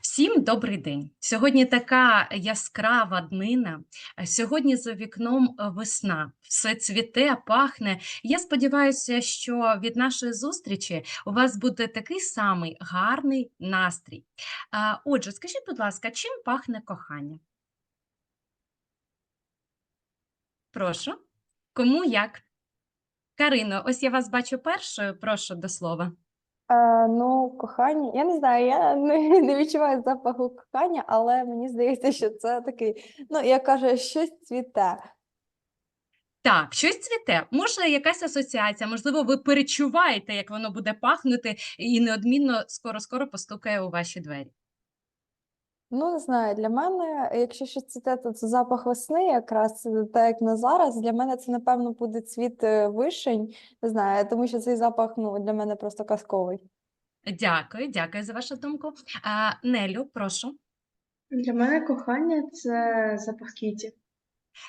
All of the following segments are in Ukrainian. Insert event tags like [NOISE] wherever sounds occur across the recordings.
Всім добрий день. Сьогодні така яскрава днина. Сьогодні за вікном е, весна. Все цвіте, пахне. Я сподіваюся, що від нашої зустрічі у вас буде такий самий гарний настрій. Отже, скажіть, будь ласка, чим пахне кохання? Прошу. Кому як? Карино, ось я вас бачу першою. Прошу до слова. Е, ну, кохання, я не знаю, я [LAUGHS] не, не відчуваю запаху кохання, але мені здається, що це такий, ну, як каже, щось цвіте. Так, щось цвіте. Може, якась асоціація, можливо, ви перечуваєте, як воно буде пахнути, і неодмінно скоро-скоро постукає у ваші двері. Ну, не знаю, для мене, якщо щось цвіте, то це запах весни, якраз е, так як на зараз. Для мене це, напевно, буде цвіт е, вишень, не знаю, тому що цей запах, ну, для мене просто казковий. Дякую, дякую за вашу думку. А, Нелю, прошу. Для мене кохання це запах квітів.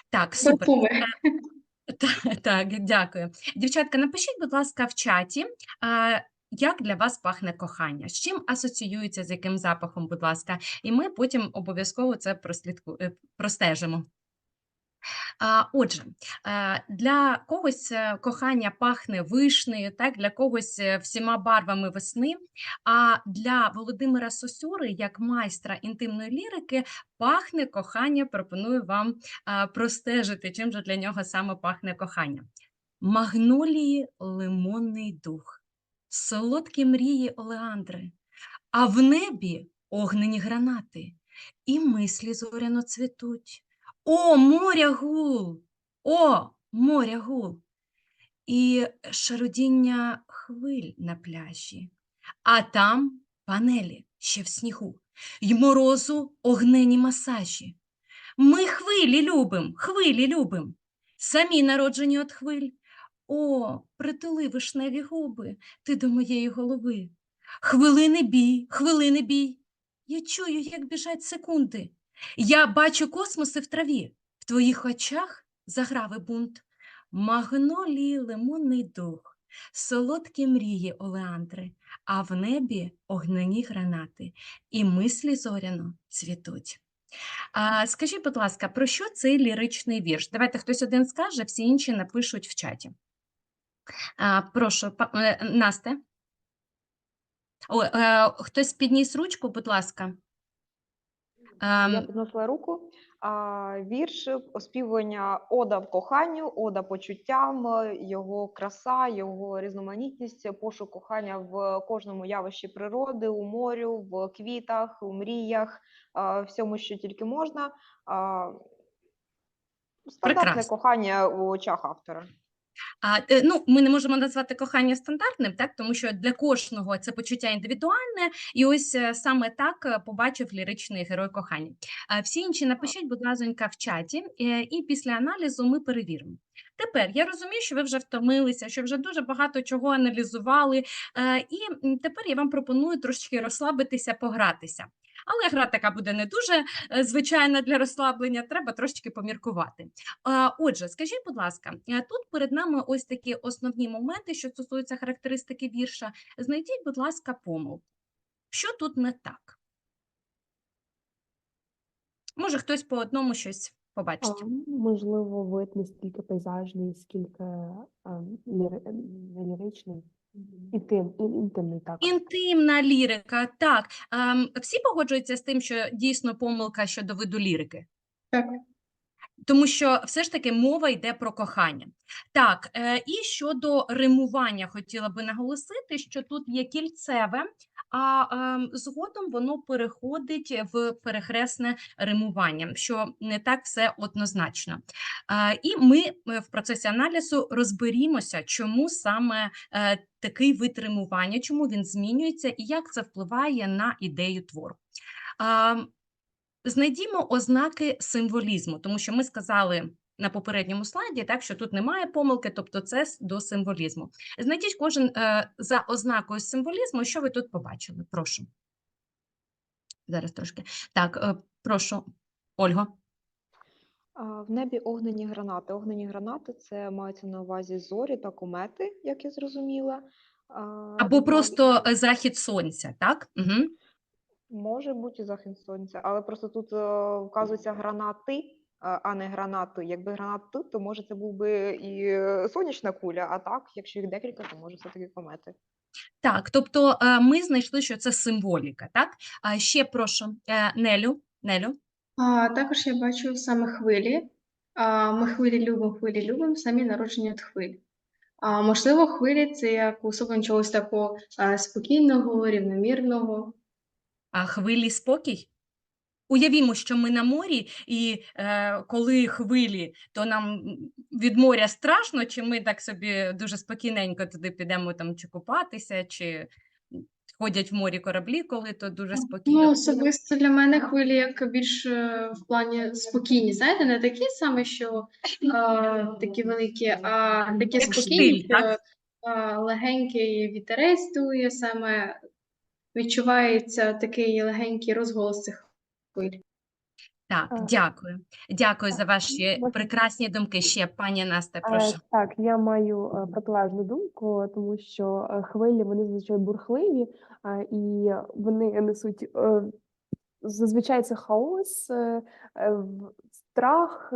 Так, супер. Парфуми. Так, так, дякую. Дівчатка, напишіть, будь ласка, в чаті, а, як для вас пахне кохання, з чим асоціюється, з яким запахом, будь ласка, і ми потім обов'язково це прослідку... е, простежимо. Отже, е, для когось е, кохання пахне вишнею, так, для когось всіма барвами весни. А для Володимира Сосюри, як майстра інтимної лірики, пахне кохання. Пропоную вам простежити, чим же для нього саме пахне кохання. Магнолії лимонний дух, солодкі мрії олеандри, а в небі огнені гранати, і мислі зоряно цвітуть. О, моря гул! О, моря гул! І шародіння хвиль на пляжі, а там панелі ще в снігу, й морозу огнені масажі. Ми хвилі любим, хвилі любим, самі народжені от хвиль. О, притули вишневі губи, ти до моєї голови. Хвилини бій, хвилини бій. Я чую, як біжать секунди. Я бачу космоси в траві, в твоїх очах заграви бунт. Магнолії лимонний дух, солодкі мрії олеандри, а в небі огнені гранати, і мислі зоряно цвітуть. А, скажіть, будь ласка, про що цей ліричний вірш? Давайте хтось один скаже, всі інші напишуть в чаті. А, прошу, па- е, Насте. О, е, хтось підніс ручку, будь ласка. Ем, Я піднесла руку. Вірш оспівування ода в коханню, ода почуттям, його краса, його різноманітність, пошук кохання в кожному явищі природи, у морю, в квітах, у мріях, всьому, що тільки можна. Стандартне Прекрасно. кохання у очах автора. А, е, ну, ми не можемо назвати кохання стандартним, так, тому що для кожного це почуття індивідуальне, і ось е, саме так е, побачив ліричний герой кохання. А всі інші напишіть, будь ласка, в чаті, і після аналізу ми перевіримо. Тепер я розумію, що ви вже втомилися, що вже дуже багато чого аналізували, і тепер я вам пропоную трошечки розслабитися, погратися. Але гра така буде не дуже е, звичайна для розслаблення, треба трошечки поміркувати. Отже, скажіть, будь ласка, е, тут перед нами ось такі основні моменти, що стосуються характеристики вірша. Знайдіть, будь ласка, помилку. Що тут не так? Може, хтось по одному щось побачить. Можливо, вид не стільки пейзажний, скільки ліричний, інтим, інтимний так. Інтимна лірика, так. Ем, всі погоджуються з тим, що дійсно помилка щодо виду лірики. Так. Тому що все ж таки мова йде про кохання. Так, е, і щодо римування хотіла би наголосити, що тут є кільцеве, а ем, згодом воно переходить в перехресне римування, що не так все однозначно. Е, і ми е, в процесі аналізу розберімося, чому саме такий вид римування, чому він змінюється і як це впливає на ідею твору. Знайдімо ознаки символізму, тому що ми сказали на попередньому слайді, так що тут немає помилки, тобто це до символізму. Знайдіть кожен е, за ознакою символізму, що ви тут побачили. Прошу. Зараз трошки. Так, е, прошу, Ольго. В небі огнені гранати. Огнені гранати це мається на увазі зорі та комети, як я зрозуміла. Або просто е, захід сонця, так? Угу. Може бути захід сонця, але просто тут е, вказується гранати, а а не гранати. Якби гранати, то може це був би і е, сонячна куля, а так, якщо їх декілька, то може все-таки комети. Так, тобто е, ми знайшли, що це символіка, так? А ще прошу, е, Нелю, Нелю. А також я бачу саме хвилі. А, ми хвилі любимо, хвилі любимо, самі народження від хвиль. А, можливо, хвилі це як уособлення чогось такого а, спокійного, рівномірного. А хвилі спокій? Уявімо, що ми на морі, і е, коли хвилі, то нам від моря страшно, чи ми так собі дуже спокійненько туди підемо там чи купатися, чи ходять в морі кораблі, коли то дуже спокійно. Ну, особисто для мене хвилі як більш е, в плані спокійні, знаєте, не такі саме, що а, такі великі, а такі Як спокійні, штиль, так? що а, легенький вітерець дує, саме відчувається такий легенький розголос цих хвиль. Так, дякую. Дякую за ваші прекрасні думки. Ще пані Насте, Е, прошу. Так, я маю е, протилежну думку, тому що е, хвилі вони зазвичай бурхливі, і вони несуть зазвичай це хаос, страх.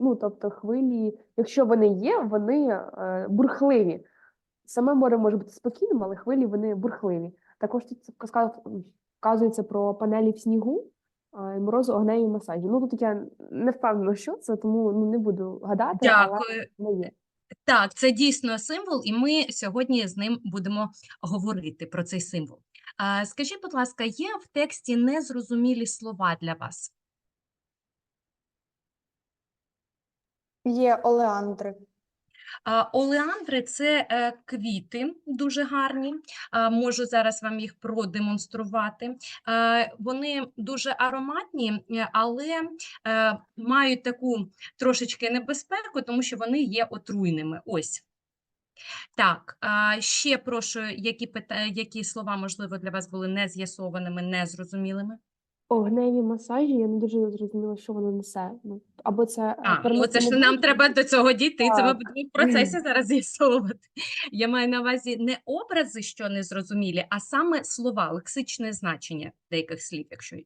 Ну тобто, хвилі, якщо вони є, вони бурхливі. Саме море може бути спокійним, але хвилі вони бурхливі. Також тут вказується про панелі в снігу. Морозу огневі масажі. Ну тут я не впевнена, що це, тому ну не буду гадати, але Дякую. є. Так, це дійсно символ, і ми сьогодні з ним будемо говорити про цей символ. Скажіть, будь ласка, є в тексті незрозумілі слова для вас? Є олеандри. Олеандри це е, квіти дуже гарні. Можу зараз вам їх продемонструвати. Вони дуже ароматні, але е, мають таку трошечки небезпеку, тому що вони є отруйними. Ось. Так, ще прошу, які пита... які слова, можливо, для вас були не з'ясованими, незрозумілими? Огневі масажі, я не дуже зрозуміла, що воно несе. Або це е, А, ну це ж нам треба до цього дійти. Це ми будемо в процесі [CLEARS THROAT] зараз з'ясовувати. Я маю на увазі не образи, що незрозумілі, а саме слова, лексичне значення деяких слів, якщо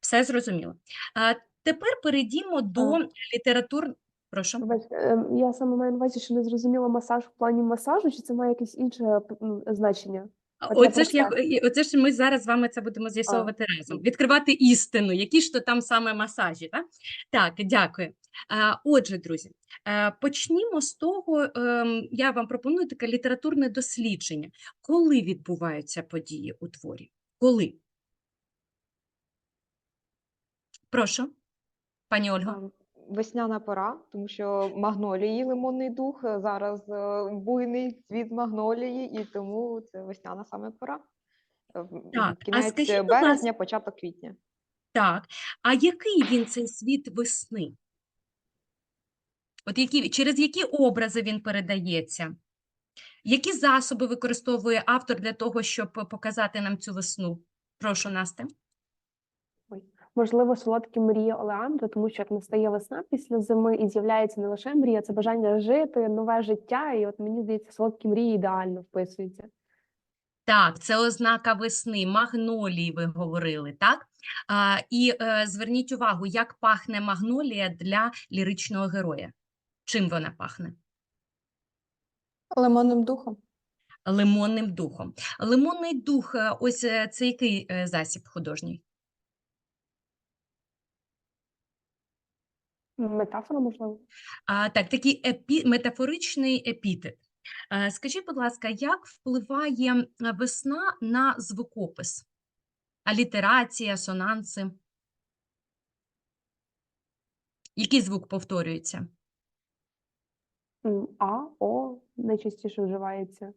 все зрозуміло. А тепер перейдімо до літератур. Прошу. Е, Я саме маю на увазі, що не зрозуміла масаж в плані масажу, чи це має якесь інше значення? Оце ж, я, оце ж ми зараз з вами це будемо з'ясовувати разом. Відкривати істину, які ж то там саме масажі. Так, так дякую. Отже, друзі, е, почнімо з того, ем, я вам пропоную таке літературне дослідження. Коли відбуваються події у творі? Коли? Прошу, пані Ольго. А, Весняна пора, тому що магнолії, лимонний дух, е, зараз е, буйний цвіт магнолії, і тому це весняна саме пора. Е, Так, а Кінець скажіть, е, будь березня, початок квітня. Так, а який він цей світ весни? От які, через які образи він передається? Які засоби використовує автор для того, щоб показати нам цю весну? Прошу, Насте. Можливо, солодкі мрії Олеандра, тому що як настає весна після зими і з'являється не лише мрія, це бажання жити, нове життя. І от мені здається, солодкі мрії ідеально вписуються. Так, це ознака весни, магнолії ви говорили, так? А, і е, зверніть увагу, як пахне магнолія для ліричного героя. Чим вона пахне? Лимонним духом. Лимонним духом. Лимонний дух, е, ось е, це який е, засіб художній? Метафора, можливо. А, так, такий епі... метафоричний епітет. Е, Скажіть, будь ласка, як впливає весна на звукопис? Алітерація, сонанси? Який звук повторюється? А, О найчастіше вживається.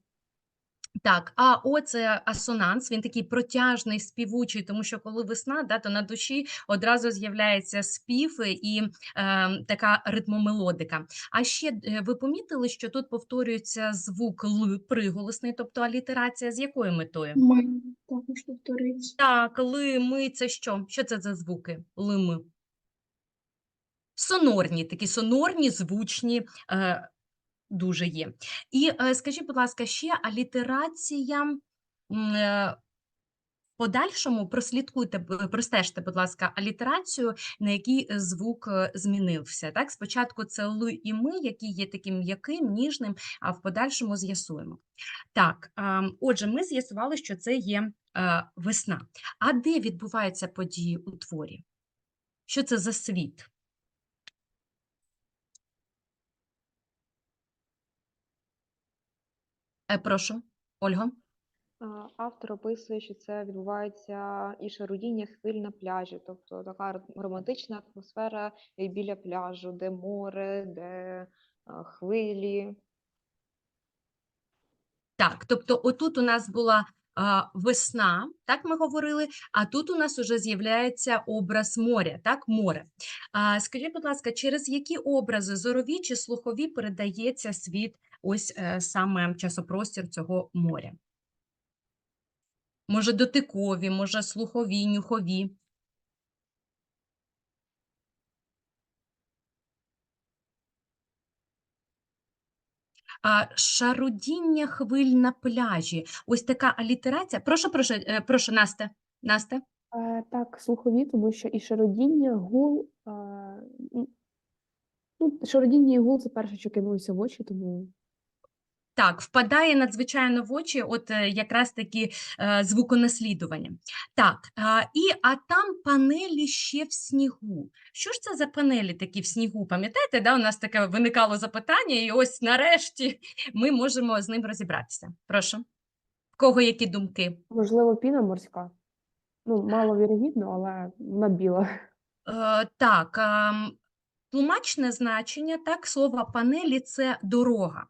Так, а о, це асонанс, він такий протяжний, співучий, тому що коли весна, да, то на душі одразу з'являється спів і е, така ритмомелодика. А ще е, ви помітили, що тут повторюється звук Л приголосний, тобто алітерація з якою метою? Ми також повторюється. Так, ли, ми це що? Що це за звуки? Лими. Сонорні, такі сонорні, звучні е, дуже є. І е, скажіть, будь ласка, ще алітерація е, подальшому прослідкуйте, простежте, будь ласка, алітерацію, на який е, звук змінився. Так, спочатку це лу і ми, який є таким м'яким, ніжним, а в подальшому з'ясуємо. Так, ем, отже, ми з'ясували, що це є весна. А де відбуваються події у творі? Що це за світ? Е, прошу, Ольго. А, Автор описує, що це відбувається і шарудіння хвиль на пляжі, тобто така р- романтична атмосфера і біля пляжу, де море, де а, хвилі. Так, тобто отут у нас була весна, так ми говорили, а тут у нас уже з'являється образ моря, так, море. Скажіть, будь ласка, через які образи, зорові чи слухові, передається світ, ось е, саме часопростір цього моря? Може, дотикові, може, слухові, нюхові. А, шарудіння хвиль на пляжі. Ось така алітерація. Прошу, прошу, е, прошу, Настя. Настя. Е, Так, слухові, тому що і шародіння, гул. е, Ну, шародіння і гул це перше, що кинулося в очі, тому Так, впадає надзвичайно в очі, от е, якраз таки е, звуконаслідування. Так, а, і а там панелі ще в снігу. Що ж це за панелі такі в снігу? Пам'ятаєте, да, у нас таке виникало запитання, і ось нарешті ми можемо з ним розібратися. Прошу. В кого які думки? можливо, піна морська. Ну, маловірогідно, але вона біла. Е, так, ем, тлумачне значення, так, слова панелі це дорога.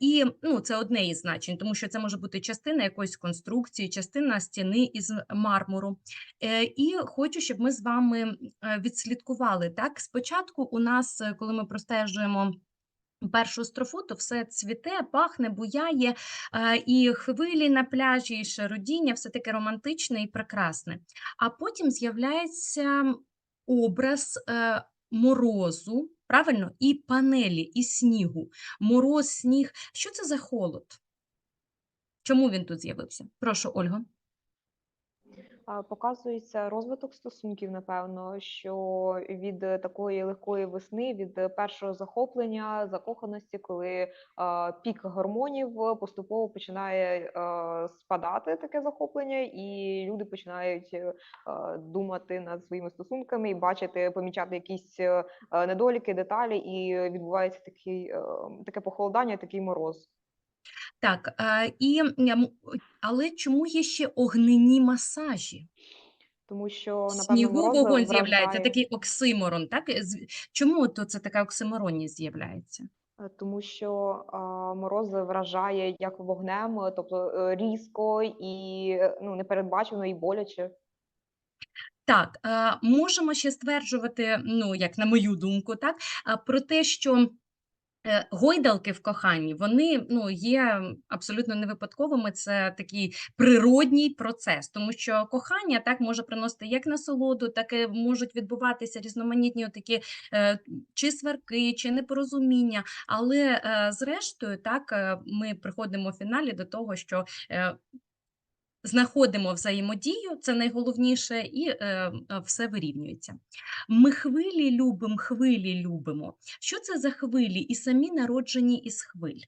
І ну, це одне із значень, тому що це може бути частина якоїсь конструкції, частина стіни із мармуру. Е, і хочу, щоб ми з вами е, відслідкували. Так, спочатку у нас, е, коли ми простежуємо. Першу строфу, то все цвіте, пахне, буяє, і хвилі на пляжі, і шародіння, все таке романтичне і прекрасне. А потім з'являється образ морозу, правильно, і панелі, і снігу. Мороз, сніг. Що це за холод? Чому він тут з'явився? Прошу, Ольго. Показується розвиток стосунків, напевно, що від е, такої легкої весни, від е, першого захоплення, закоханості, коли пік гормонів поступово починає спадати таке захоплення, і люди починають е, думати над своїми стосунками і бачити, помічати якісь недоліки, деталі, і відбувається такий, таке похолодання, такий мороз. Так, і, але чому є ще огнені масажі? Тому що напевно Снігу вогонь з'являється, такий оксиморон. Так? Е, Чому то це така оксиморонність з'являється? Е, Тому що а, мороз вражає як вогнем, тобто е, різко і ну, непередбачено і боляче. Так, можемо ще стверджувати, ну, як на мою думку, так, про те, що гойдалки в коханні, вони ну, є абсолютно не випадковими, це такий природній процес, тому що кохання так може приносити як насолоду, так і можуть відбуватися різноманітні такі е, чи сварки, чи непорозуміння. Але е, зрештою, так, е, ми приходимо в фіналі до того, що е, знаходимо взаємодію, це найголовніше, і е, е, все вирівнюється. Ми хвилі любимо, хвилі любимо. Що це за хвилі? І самі народжені із хвиль.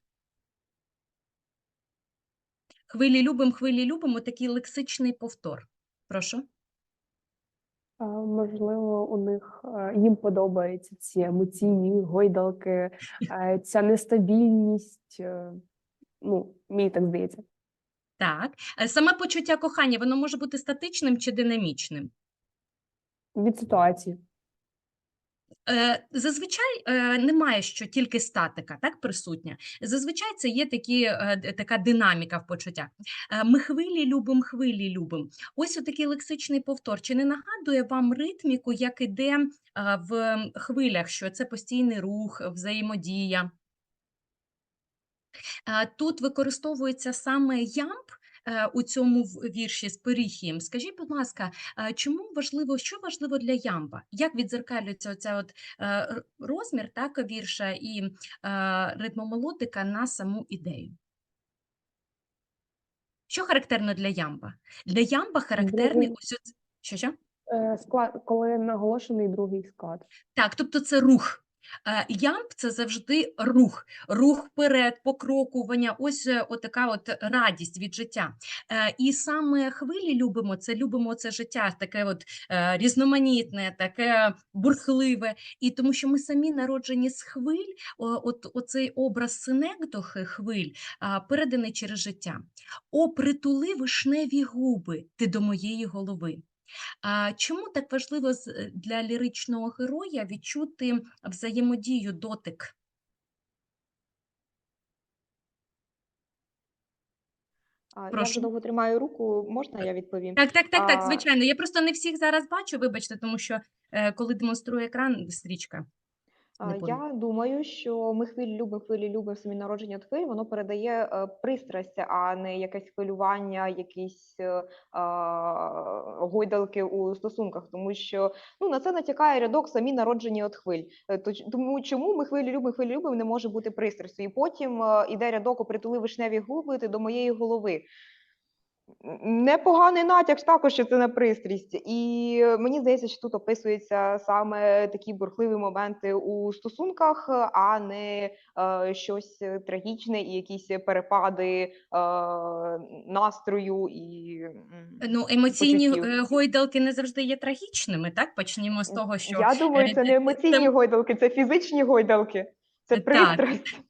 Хвилі любимо, хвилі любимо такий лексичний повтор. Прошу. Можливо, у них е, їм подобаються ці емоційні гойдалки, е, ця нестабільність. Ну, мені так здається. Так. Е, Саме почуття кохання, воно може бути статичним чи динамічним. Від ситуації. Е, Зазвичай е, немає, що тільки статика так присутня. Зазвичай це є такі, е, така динаміка в почуттях. Е, Ми хвилі любимо, хвилі любимо. Ось отакий лексичний повтор. Чи не нагадує вам ритміку, як іде е, в хвилях, що це постійний рух, взаємодія? Е, Тут використовується саме ямб е, у цьому вірші з Періхієм. Скажіть, будь ласка, е, чому важливо, що важливо для ямба? Як відзеркалюється оця от розмір так, вірша і ритмомелодика на саму ідею? Що характерно для ямба? Для ямба характерний Другий. ось що що? Склад, коли наголошений другий склад. Так, тобто це рух. Е, Ямб це завжди рух, рух вперед, покрокування, ось е, отака от радість від життя. Е, І саме хвилі любимо, це любимо це життя, таке от різноманітне, таке бурхливе. І тому що ми самі народжені з хвиль, от оцей образ синекдохи хвиль переданий через життя. О, притули вишневі губи, ти до моєї голови. А чому так важливо е, для ліричного героя відчути взаємодію, дотик? Прошу. Я вже довго тримаю руку, можна я відповім? Так, так, так, так, звичайно. Я просто не всіх зараз бачу, вибачте, тому що е, коли демонструю екран, стрічка. Не. Я думаю, що ми хвилі любимо, хвилі любимо самі народження від хвиль, воно передає е, пристрасть, а не якесь хвилювання, якісь е, гойдалки у стосунках, тому що ну на це натякає рядок самі народжені від хвиль. Е, тому чому ми хвилі любимо, хвилі любимо не може бути пристрастю. І потім е, іде рядок опритули вишневі губи ти до моєї голови. Непоганий натяк також, що це не пристрість. І е, мені здається, що тут описуються саме такі бурхливі моменти у стосунках, е, а не е, щось е, трагічне і якісь перепади е, настрою і Ну, емоційні почуттів. е, гойдалки не завжди є трагічними, так? Почнімо з того, що Я думаю, е, це не це- емоційні гойдалки, це фізичні гойдалки. Це Так. пристрасть. Е, м,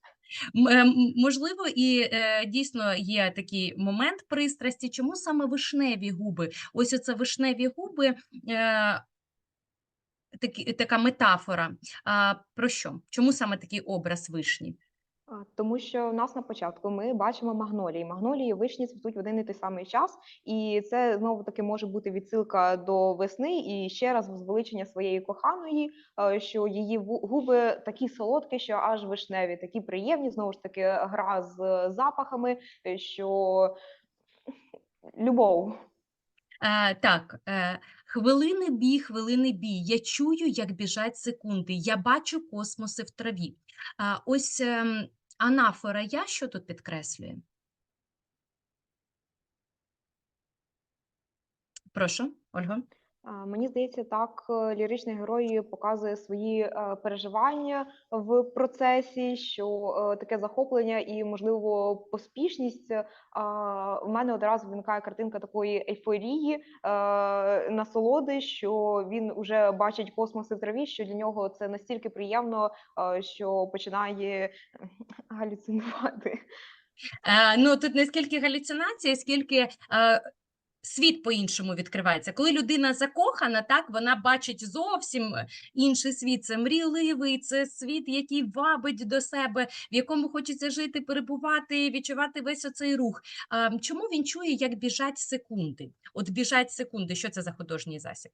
Можливо, і е, дійсно є такий момент пристрасті. Чому саме вишневі губи? Ось оце вишневі губи, е, такі, така метафора. А, про що? Чому саме такий образ вишні? А, Тому що в нас на початку ми бачимо магнолії. Магнолії і вишні цвітуть в один і той самий час, і це знову таки може бути відсилка до весни і ще раз возвеличення своєї коханої, е, що її губи такі солодкі, що аж вишневі, такі приємні. Знову ж таки, гра з запахами, е, що любов. Е, так, хвилини бій, хвилини бій. Я чую, як біжать секунди. Я бачу космоси в траві. А, ось ем, анафора я що тут підкреслює? Прошу, Ольга. Мені здається, так е, ліричний герой показує свої е, переживання в процесі, що е, таке захоплення і, можливо, поспішність. в мене одразу виникає картинка такої ейфорії, насолоди, що він вже бачить космоси в траві, що для нього це настільки приємно, що починає [LAUGHS] галюцинувати. Ну, тут не скільки галюцинація, скільки світ по-іншому відкривається. Коли людина закохана, так, вона бачить зовсім е, інший світ. Це мрійливий, це світ, який вабить до себе, в якому хочеться жити, перебувати, відчувати весь оцей рух. Е, чому він чує, як біжать секунди? От біжать секунди, що це за художній засіб?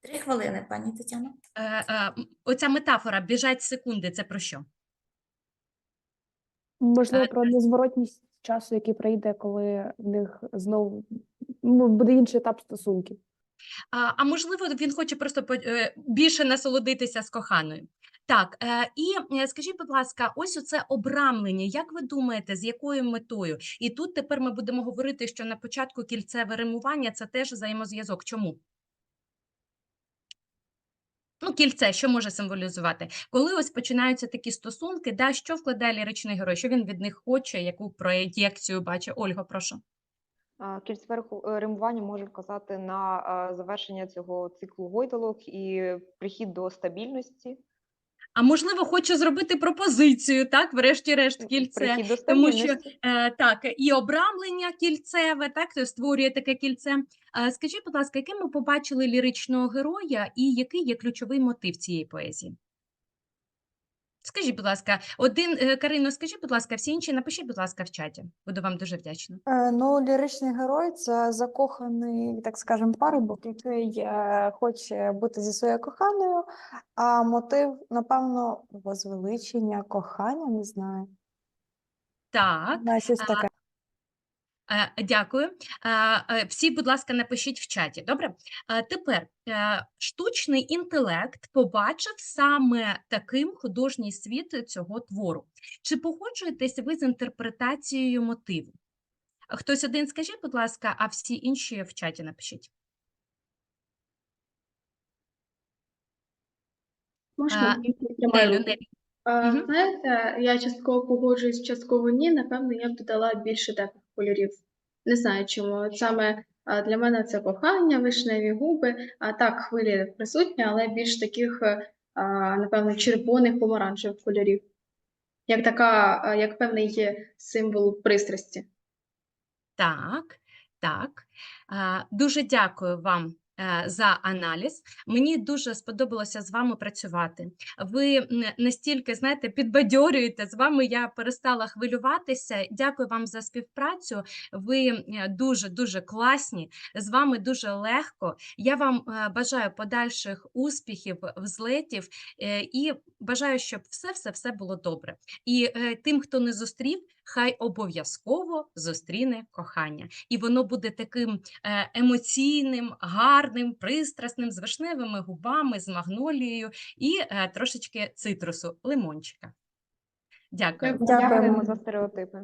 Три хвилини, пані Тетяно. Е, е, оця метафора біжать секунди, це про що? Можливо, про незворотність часу, який прийде, коли в них знову ну, буде інший етап стосунків. А, а можливо, він хоче просто е, більше насолодитися з коханою. Так, е, і е, скажіть, будь ласка, ось оце обрамлення. Як ви думаєте, з якою метою? І тут тепер ми будемо говорити, що на початку кільцеве римування це теж взаємозв'язок. Чому? Ну, кільце, що може символізувати? Коли ось починаються такі стосунки, да, що вкладає ліричний герой? Що він від них хоче, яку проєкцію бачить? Ольга, прошу. Кільцеве римування може вказати на завершення цього циклу гойдалок і прихід до стабільності. А можливо, хоче зробити пропозицію, так, врешті-решт, кільце. Тому що. Е, так, і обрамлення кільцеве, так, то створює таке кільце. Е, скажіть, будь ласка, яким ми побачили ліричного героя і який є ключовий мотив цієї поезії? Скажіть, будь ласка, один, е, Карино, скажіть, будь ласка, всі інші напишіть, будь ласка, в чаті. Буду вам дуже вдячна. Е, Ну, ліричний герой це закоханий, так скажемо, парубок, який е, хоче бути зі своєю коханою, а мотив, напевно, возвеличення, кохання, не знаю. Так, щось таке. Е, Дякую. Е, е, Всі, будь ласка, напишіть в чаті. Добре? Тепер штучний інтелект побачив саме таким художній світ цього твору. Чи погоджуєтесь ви з інтерпретацією мотиву? Хтось один скажіть, будь ласка, а всі інші в чаті напишіть. Можна Нелю. Знаєте, я частково погоджуюсь, частково ні. Напевно, я б додала більше теплих кольорів. Не знаю чому. Саме для мене це кохання, вишневі губи. А так, хвилі присутні, але більш таких, е, напевно, червоних помаранчевих кольорів. Як така, як певний є символ пристрасті. Так, так. Дуже дякую вам е, за аналіз. Мені дуже сподобалося з вами працювати. Ви настільки, знаєте, підбадьорюєте, з вами я перестала хвилюватися. Дякую вам за співпрацю. Ви е, дуже-дуже класні, з вами дуже легко. Я вам е, бажаю подальших успіхів, взлетів е, і бажаю, щоб все-все-все було добре. І е, тим, хто не зустрів, хай обов'язково зустріне кохання. І воно буде таким е, емоційним, гарним, пристрасним, з вишневими губами, з магнолією і е, трошечки цитрусу, лимончика. Дякую. Дякуємо. Дякуємо за стереотипи.